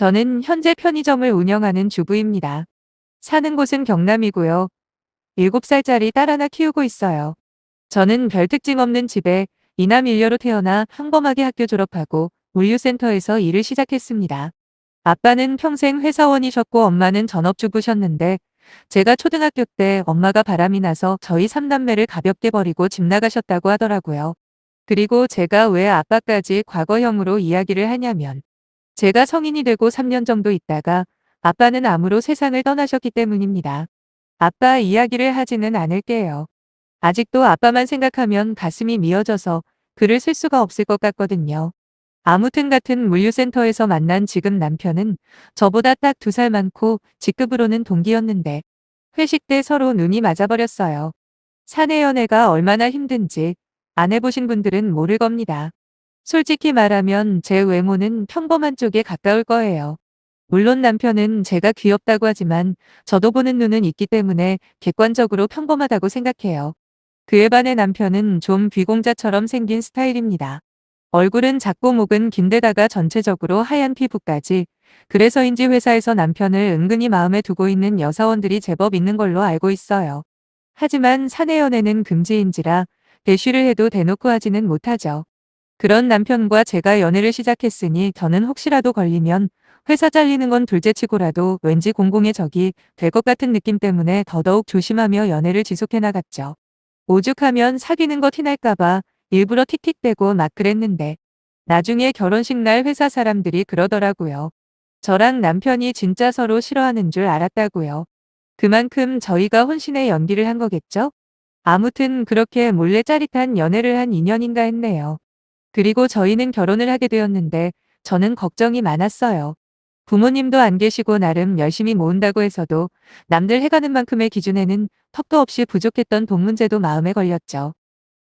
저는 현재 편의점을 운영하는 주부입니다. 사는 곳은 경남이고요. 7살짜리 딸 하나 키우고 있어요. 저는 별 특징 없는 집에 이남 일녀로 태어나 평범하게 학교 졸업하고 물류센터에서 일을 시작했습니다. 아빠는 평생 회사원이셨고 엄마는 전업주부셨는데 제가 초등학교 때 엄마가 바람이 나서 저희 삼남매를 가볍게 버리고 집 나가셨다고 하더라고요. 그리고 제가 왜 아빠까지 과거형으로 이야기를 하냐면 제가 성인이 되고 3년 정도 있다가 아빠는 암으로 세상을 떠나셨기 때문입니다. 아빠 이야기를 하지는 않을게요. 아직도 아빠만 생각하면 가슴이 미어져서 글을 쓸 수가 없을 것 같거든요. 아무튼 같은 물류센터에서 만난 지금 남편은 저보다 딱 두 살 많고 직급으로는 동기였는데 회식 때 서로 눈이 맞아버렸어요. 사내 연애가 얼마나 힘든지 안 해보신 분들은 모를 겁니다. 솔직히 말하면 제 외모는 평범한 쪽에 가까울 거예요. 물론 남편은 제가 귀엽다고 하지만 저도 보는 눈은 있기 때문에 객관적으로 평범하다고 생각해요. 그에 반해 남편은 좀 귀공자처럼 생긴 스타일입니다. 얼굴은 작고 목은 긴데다가 전체적으로 하얀 피부까지. 그래서인지 회사에서 남편을 은근히 마음에 두고 있는 여사원들이 제법 있는 걸로 알고 있어요. 하지만 사내 연애는 금지인지라 대쉬를 해도 대놓고 하지는 못하죠. 그런 남편과 제가 연애를 시작했으니 저는 혹시라도 걸리면 회사 잘리는 건 둘째치고라도 왠지 공공의 적이 될 것 같은 느낌 때문에 더더욱 조심하며 연애를 지속해 나갔죠. 오죽하면 사귀는 거 티날까봐 일부러 틱틱대고 막 그랬는데 나중에 결혼식 날 회사 사람들이 그러더라고요. 저랑 남편이 진짜 서로 싫어하는 줄 알았다고요. 그만큼 저희가 혼신의 연기를 한 거겠죠? 아무튼 그렇게 몰래 짜릿한 연애를 한 2년인가 했네요. 그리고 저희는 결혼을 하게 되었는데 저는 걱정이 많았어요. 부모님도 안 계시고 나름 열심히 모은다고 해서도 남들 해가는 만큼의 기준에는 턱도 없이 부족했던 돈 문제도 마음에 걸렸죠.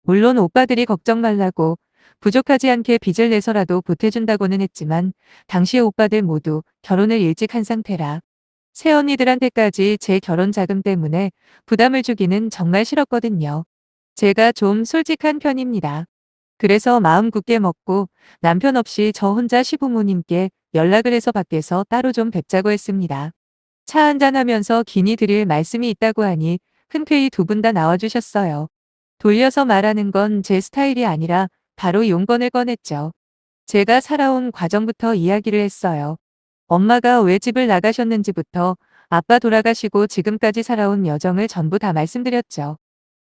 물론 오빠들이 걱정 말라고 부족하지 않게 빚을 내서라도 보태준다고는 했지만 당시 오빠들 모두 결혼을 일찍 한 상태라 새언니들한테까지 제 결혼 자금 때문에 부담을 주기는 정말 싫었거든요. 제가 좀 솔직한 편입니다. 그래서 마음 굳게 먹고 남편 없이 저 혼자 시부모님께 연락을 해서 밖에서 따로 좀 뵙자고 했습니다. 차 한잔하면서 기니 드릴 말씀이 있다고 하니 흔쾌히 두 분 다 나와주셨어요. 돌려서 말하는 건 제 스타일이 아니라 바로 용건을 꺼냈죠. 제가 살아온 과정부터 이야기를 했어요. 엄마가 왜 집을 나가셨는지부터 아빠 돌아가시고 지금까지 살아온 여정을 전부 다 말씀드렸죠.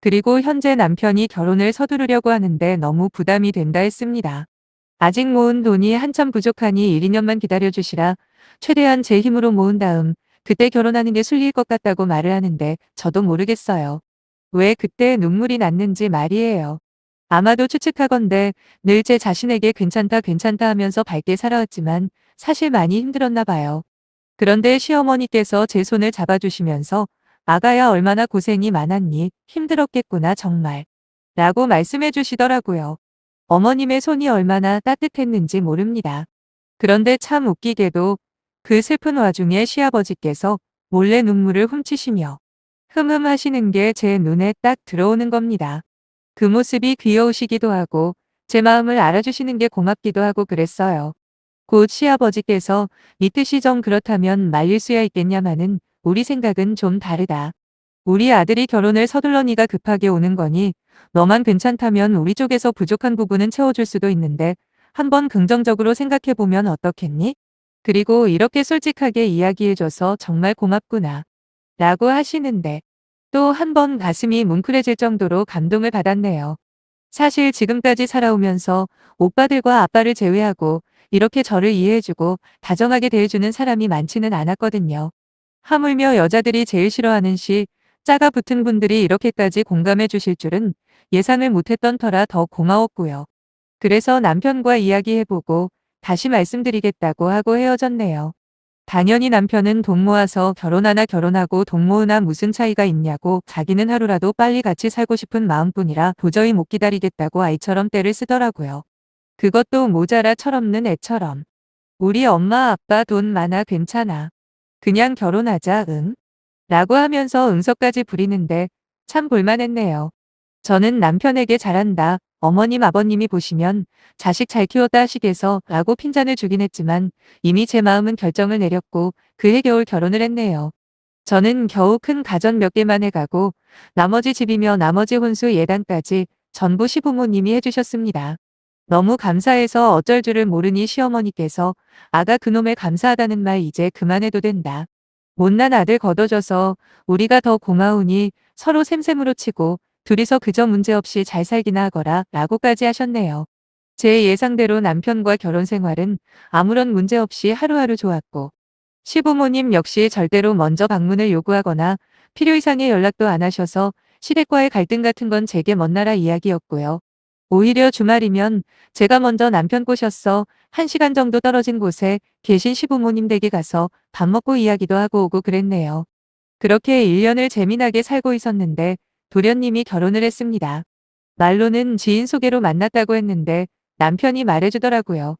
그리고 현재 남편이 결혼을 서두르려고 하는데 너무 부담이 된다 했습니다. 아직 모은 돈이 한참 부족하니 1, 2년만 기다려주시라 최대한 제 힘으로 모은 다음 그때 결혼하는 게 순리일 것 같다고 말을 하는데 저도 모르겠어요. 왜 그때 눈물이 났는지 말이에요. 아마도 추측하건대 늘제 자신에게 괜찮다 괜찮다 하면서 밝게 살아왔지만 사실 많이 힘들었나 봐요. 그런데 시어머니께서 제 손을 잡아주시면서 아가야 얼마나 고생이 많았니 힘들었겠구나 정말 라고 말씀해 주시더라고요. 어머님의 손이 얼마나 따뜻했는지 모릅니다. 그런데 참 웃기게도 그 슬픈 와중에 시아버지께서 몰래 눈물을 훔치시며 흠흠 하시는 게 제 눈에 딱 들어오는 겁니다. 그 모습이 귀여우시기도 하고 제 마음을 알아주시는 게 고맙기도 하고 그랬어요. 곧 시아버지께서 이 뜻이 정 그렇다면 말릴 수야 있겠냐마는 우리 생각은 좀 다르다. 우리 아들이 결혼을 서둘러 니가 급하게 오는 거니 너만 괜찮다면 우리 쪽에서 부족한 부분은 채워줄 수도 있는데 한번 긍정적으로 생각해보면 어떻겠니? 그리고 이렇게 솔직하게 이야기해줘서 정말 고맙구나. 라고 하시는데 또 한 번 가슴이 뭉클해질 정도로 감동을 받았네요. 사실 지금까지 살아오면서 오빠들과 아빠를 제외하고 이렇게 저를 이해해주고 다정하게 대해주는 사람이 많지는 않았거든요. 하물며 여자들이 제일 싫어하는 시, 짜가 붙은 분들이 이렇게까지 공감해 주실 줄은 예상을 못했던 터라 더 고마웠고요. 그래서 남편과 이야기해보고 다시 말씀드리겠다고 하고 헤어졌네요. 당연히 남편은 돈 모아서 결혼하나 결혼하고 돈 모으나 무슨 차이가 있냐고 자기는 하루라도 빨리 같이 살고 싶은 마음뿐이라 도저히 못 기다리겠다고 아이처럼 때를 쓰더라고요. 그것도 모자라 철없는 애처럼. 우리 엄마 아빠 돈 많아 괜찮아. 그냥 결혼하자 응. 라고 하면서 응석까지 부리는데 참 볼만했네요. 저는 남편에게 잘한다. 어머님 아버님이 보시면 자식 잘 키웠다 하시겠어 라고 핀잔을 주긴 했지만 이미 제 마음은 결정을 내렸고 그해 겨울 결혼을 했네요. 저는 겨우 큰 가전 몇 개만 해가고 나머지 집이며 나머지 혼수 예단까지 전부 시부모님이 해주셨습니다. 너무 감사해서 어쩔 줄을 모르니 시어머니께서 아가 그놈에 감사하다는 말 이제 그만해도 된다. 못난 아들 걷어줘서 우리가 더 고마우니 서로 샘샘으로 치고 둘이서 그저 문제없이 잘 살기나 하거라 라고까지 하셨네요. 제 예상대로 남편과 결혼 생활은 아무런 문제 없이 하루하루 좋았고 시부모님 역시 절대로 먼저 방문을 요구하거나 필요 이상의 연락도 안 하셔서 시댁과의 갈등 같은 건 제게 먼 나라 이야기였고요. 오히려 주말이면 제가 먼저 남편 꼬셨어 한 시간 정도 떨어진 곳에 계신 시부모님 댁에 가서 밥 먹고 이야기도 하고 오고 그랬네요. 그렇게 1년을 재미나게 살고 있었는데 도련님이 결혼을 했습니다. 말로는 지인 소개로 만났다고 했는데 남편이 말해주더라고요.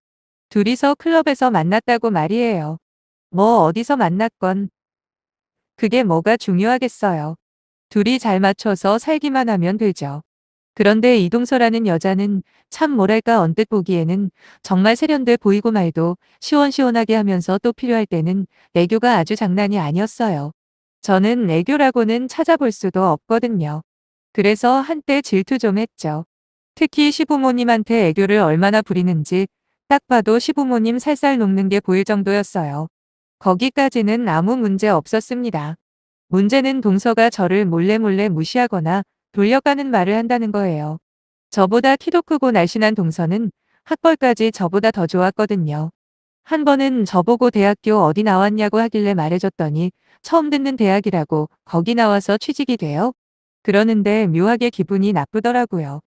둘이서 클럽에서 만났다고 말이에요. 뭐 어디서 만났건 그게 뭐가 중요하겠어요. 둘이 잘 맞춰서 살기만 하면 되죠. 그런데 이동서라는 여자는 참 뭐랄까 언뜻 보기에는 정말 세련돼 보이고 말도 시원시원하게 하면서 또 필요할 때는 애교가 아주 장난이 아니었어요. 저는 애교라고는 찾아볼 수도 없거든요. 그래서 한때 질투 좀 했죠. 특히 시부모님한테 애교를 얼마나 부리는지 딱 봐도 시부모님 살살 녹는 게 보일 정도였어요. 거기까지는 아무 문제 없었습니다. 문제는 동서가 저를 몰래몰래 무시하거나 돌려가는 말을 한다는 거예요. 저보다 키도 크고 날씬한 동서는 학벌까지 저보다 더 좋았거든요. 한 번은 저보고 대학교 어디 나왔냐고 하길래 말해줬더니 처음 듣는 대학이라고 거기 나와서 취직이 돼요? 그러는데 묘하게 기분이 나쁘더라고요.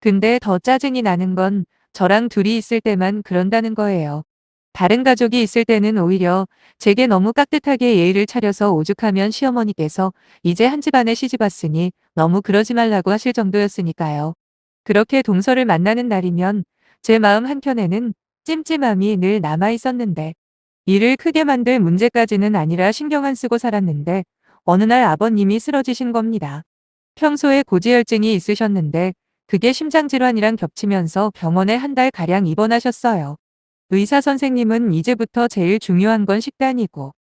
근데 더 짜증이 나는 건 저랑 둘이 있을 때만 그런다는 거예요. 다른 가족이 있을 때는 오히려 제게 너무 깍듯하게 예의를 차려서 오죽하면 시어머니께서 이제 한 집안에 시집 왔으니 너무 그러지 말라고 하실 정도였으니까요. 그렇게 동서를 만나는 날이면 제 마음 한켠에는 찜찜함이 늘 남아 있었는데 일을 크게 만들 문제까지는 아니라 신경 안 쓰고 살았는데 어느 날 아버님이 쓰러지신 겁니다. 평소에 고지혈증이 있으셨는데 그게 심장질환이랑 겹치면서 병원에 한 달 가량 입원하셨어요. 의사 선생님은 이제부터 제일 중요한 건 식단이고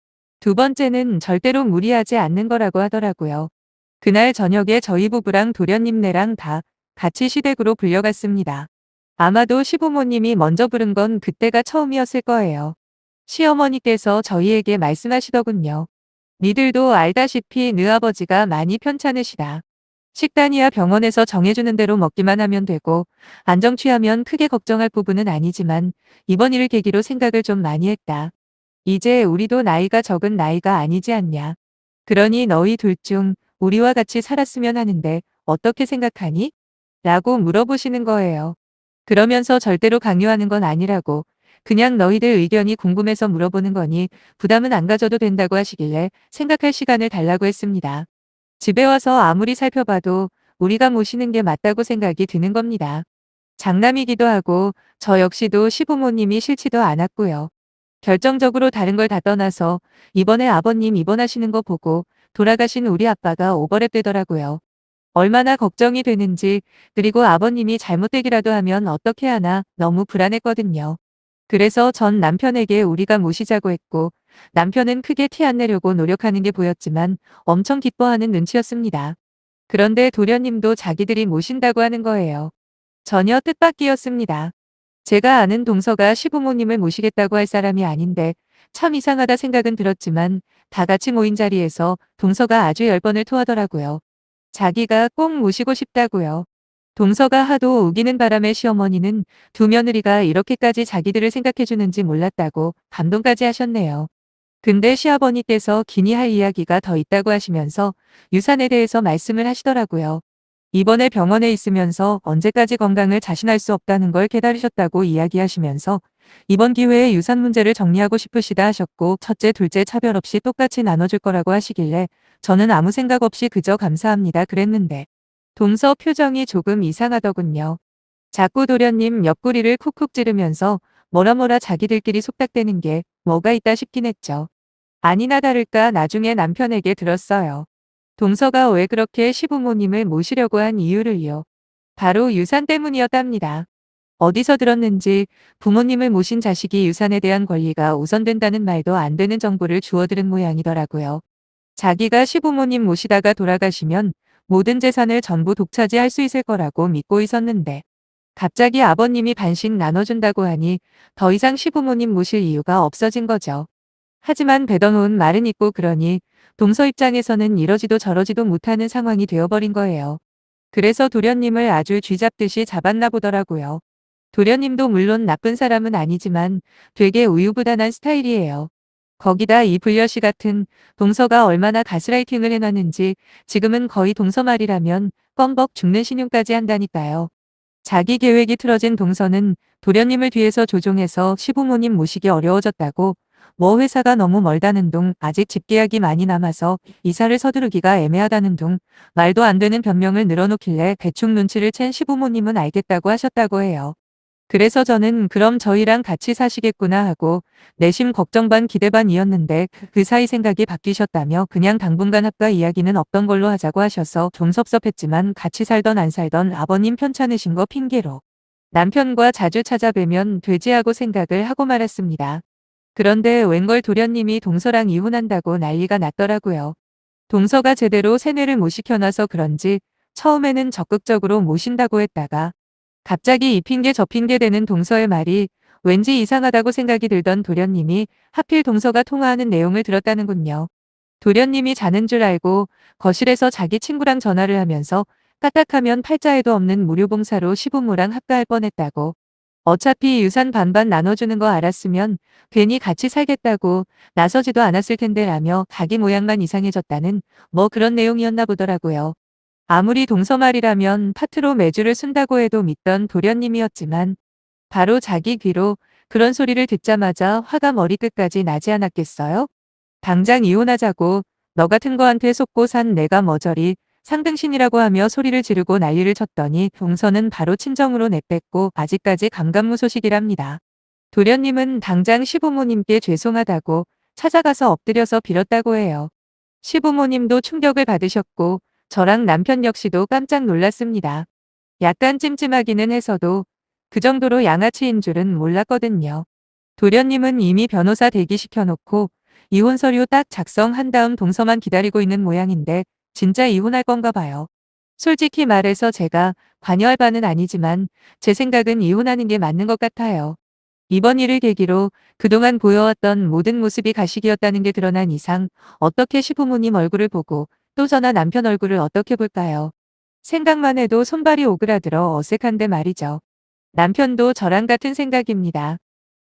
두 번째는 절대로 무리하지 않는 거라고 하더라고요. 그날 저녁에 저희 부부랑 도련님네랑 다 같이 시댁으로 불려갔습니다. 아마도 시부모님이 먼저 부른 건 그때가 처음이었을 거예요. 시어머니께서 저희에게 말씀하시더군요. 니들도 알다시피 느아버지가 많이 편찮으시다. 식단이야 병원에서 정해주는 대로 먹기만 하면 되고 안정 취하면 크게 걱정할 부분은 아니지만 이번 일을 계기로 생각을 좀 많이 했다. 이제 우리도 나이가 적은 나이가 아니지 않냐. 그러니 너희 둘 중 우리와 같이 살았으면 하는데 어떻게 생각하니? 라고 물어보시는 거예요. 그러면서 절대로 강요하는 건 아니라고 그냥 너희들 의견이 궁금해서 물어보는 거니 부담은 안 가져도 된다고 하시길래 생각할 시간을 달라고 했습니다. 집에 와서 아무리 살펴봐도 우리가 모시는 게 맞다고 생각이 드는 겁니다. 장남이기도 하고 저 역시도 시부모님이 싫지도 않았고요. 결정적으로 다른 걸 다 떠나서 이번에 아버님 입원하시는 거 보고 돌아가신 우리 아빠가 오버랩 되더라고요. 얼마나 걱정이 되는지 그리고 아버님이 잘못되기라도 하면 어떻게 하나 너무 불안했거든요. 그래서 전 남편에게 우리가 모시자고 했고 남편은 크게 티 안 내려고 노력하는 게 보였지만 엄청 기뻐하는 눈치였습니다. 그런데 도련님도 자기들이 모신다고 하는 거예요. 전혀 뜻밖이었습니다. 제가 아는 동서가 시부모님을 모시겠다고 할 사람이 아닌데 참 이상하다 생각은 들었지만 다 같이 모인 자리에서 동서가 아주 열 번을 토하더라고요. 자기가 꼭 모시고 싶다고요. 동서가 하도 우기는 바람에 시어머니는 두 며느리가 이렇게까지 자기들을 생각해주는지 몰랐다고 감동까지 하셨네요. 근데 시아버니께서 기니 할 이야기가 더 있다고 하시면서 유산에 대해서 말씀을 하시더라고요. 이번에 병원에 있으면서 언제까지 건강을 자신할 수 없다는 걸 깨달으셨다고 이야기하시면서 이번 기회에 유산 문제를 정리하고 싶으시다 하셨고 첫째 둘째 차별 없이 똑같이 나눠줄 거라고 하시길래 저는 아무 생각 없이 그저 감사합니다 그랬는데 동서 표정이 조금 이상하더군요. 자꾸 도련님 옆구리를 쿡쿡 찌르면서 뭐라 뭐라 자기들끼리 속닥대는 게 뭐가 있다 싶긴 했죠. 아니나 다를까 나중에 남편에게 들었어요. 동서가 왜 그렇게 시부모님을 모시려고 한 이유를요. 바로 유산 때문이었답니다. 어디서 들었는지 부모님을 모신 자식이 유산에 대한 권리가 우선된다는 말도 안 되는 정보를 주워들은 모양이더라고요. 자기가 시부모님 모시다가 돌아가시면 모든 재산을 전부 독차지할 수 있을 거라고 믿고 있었는데 갑자기 아버님이 반씩 나눠준다고 하니 더 이상 시부모님 모실 이유가 없어진 거죠. 하지만 배던온 말은 있고 그러니 동서 입장에서는 이러지도 저러지도 못하는 상황이 되어버린 거예요. 그래서 도련님을 아주 쥐잡듯이 잡았나 보더라고요. 도련님도 물론 나쁜 사람은 아니지만 되게 우유부단한 스타일이에요. 거기다 이 불려시 같은 동서가 얼마나 가스라이팅을 해놨는지 지금은 거의 동서 말이라면 껌벅 죽는 신용까지 한다니까요. 자기 계획이 틀어진 동서는 도련님을 뒤에서 조종해서 시부모님 모시기 어려워졌다고 뭐 회사가 너무 멀다는 둥 아직 집 계약이 많이 남아서 이사를 서두르기가 애매하다는 둥 말도 안 되는 변명을 늘어놓길래 대충 눈치를 챈 시부모님은 알겠다고 하셨다고 해요. 그래서 저는 그럼 저희랑 같이 사시겠구나 하고 내심 걱정 반 기대 반이었는데 그 사이 생각이 바뀌셨다며 그냥 당분간 합가 이야기는 없던 걸로 하자고 하셔서 좀 섭섭했지만 같이 살던 안 살던 아버님 편찮으신 거 핑계로 남편과 자주 찾아뵈면 되지 하고 생각을 하고 말았습니다. 그런데 웬걸 도련님이 동서랑 이혼한다고 난리가 났더라고요. 동서가 제대로 세뇌를 못 시켜놔서 그런지 처음에는 적극적으로 모신다고 했다가 갑자기 이 핑계 저 핑계 되는 동서의 말이 왠지 이상하다고 생각이 들던 도련님이 하필 동서가 통화하는 내용을 들었다는군요. 도련님이 자는 줄 알고 거실에서 자기 친구랑 전화를 하면서 까딱하면 팔자에도 없는 무료봉사로 시부모랑 합가할 뻔했다고. 어차피 유산 반반 나눠주는 거 알았으면 괜히 같이 살겠다고 나서지도 않았을 텐데 라며 자기 모양만 이상해졌다는 뭐 그런 내용이었나 보더라고요. 아무리 동서말이라면 파트로 매주를 쓴다고 해도 믿던 도련님이었지만 바로 자기 귀로 그런 소리를 듣자마자 화가 머리끝까지 나지 않았겠어요? 당장 이혼하자고 너 같은 거한테 속고 산 내가 머저리 상등신이라고 하며 소리를 지르고 난리를 쳤더니 동서는 바로 친정으로 내뺐고 아직까지 감감무소식이랍니다. 도련님은 당장 시부모님께 죄송하다고 찾아가서 엎드려서 빌었다고 해요. 시부모님도 충격을 받으셨고 저랑 남편 역시도 깜짝 놀랐습니다. 약간 찜찜하기는 해서도 그 정도로 양아치인 줄은 몰랐거든요. 도련님은 이미 변호사 대기시켜놓고 이혼 서류 딱 작성한 다음 동서만 기다리고 있는 모양인데 진짜 이혼할 건가 봐요. 솔직히 말해서 제가 관여할 바는 아니지만 제 생각은 이혼하는 게 맞는 것 같아요. 이번 일을 계기로 그동안 보여왔던 모든 모습이 가식이었다는 게 드러난 이상 어떻게 시부모님 얼굴을 보고 또 저나 남편 얼굴을 어떻게 볼까요? 생각만 해도 손발이 오그라들어 어색한데 말이죠. 남편도 저랑 같은 생각입니다.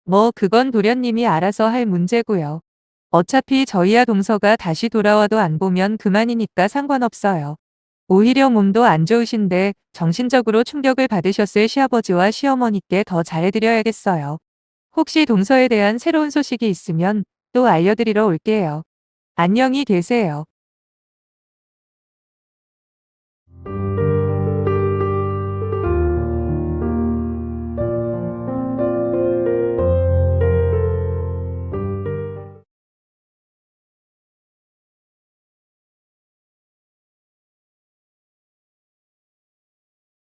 뭐 그건 도련님이 알아서 할 문제고요. 어차피 저희야 동서가 다시 돌아와도 안 보면 그만이니까 상관없어요. 오히려 몸도 안 좋으신데 정신적으로 충격을 받으셨을 시아버지와 시어머니께 더 잘해드려야겠어요. 혹시 동서에 대한 새로운 소식이 있으면 또 알려드리러 올게요. 안녕히 계세요.